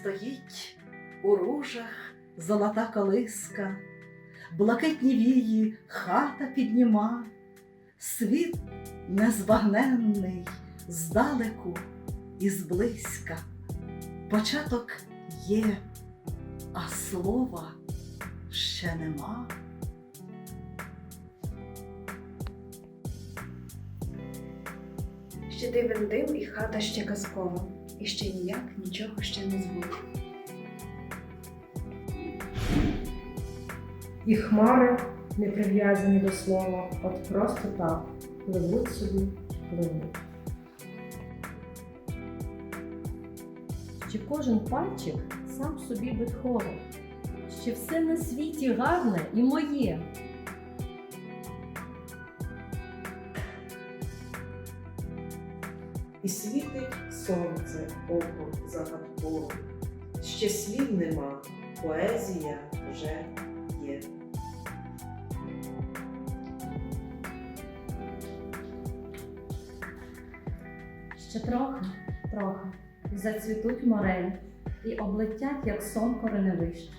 Стоїть у ружах золота колиска, блакитні вії хата підніма, світ незбагненний здалеку і зблизька. Початок є, а слова ще нема. Ще дивен дим і хата ще казкова, і ще ніяк нічого ще не збуде. І хмари не прив'язані до слова, от просто так пливуть собі, пливуть. Ще кожен пальчик сам собі Бетховен, ще все на світі гарне і моє. І світить сонце око загадково. Ще слів нема, поезія вже є. Ще трохи, трохи, зацвітуть морелі, і облетять, як сон кореневищ.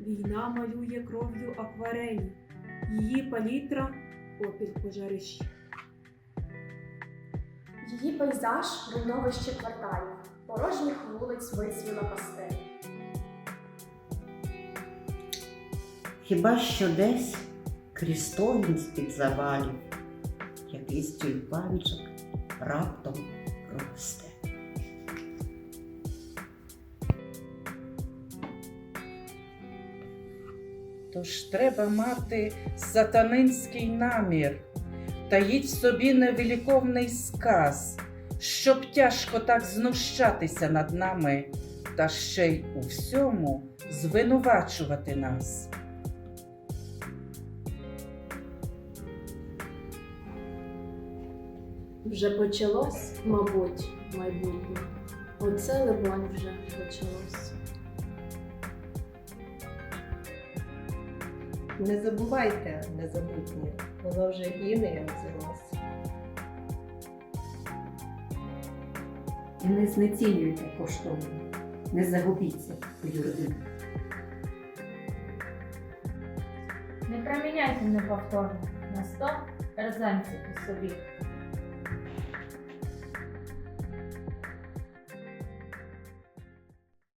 Війна малює кров'ю акварелі, її палітра опіль пожарищ. Її пейзаж руйновище кварталів, порожніх вулиць висвіла пастель. Хіба що десь крістовін з-під завалів, якийсь тюльпанчик раптом росте. Тож треба мати сатанинський намір, таїть в собі невиліковний сказ, щоб тяжко так знущатися над нами, та ще й у всьому звинувачувати нас. Вже почалось, мабуть, майбутнє. Оце, либонь, вже почалось. Не забувайте незабутнє, воно вже і не взялось. І не знецінюйте коштовно, не загубіться у юрдині. Не проміняйте неповторно на сто березанців у собі.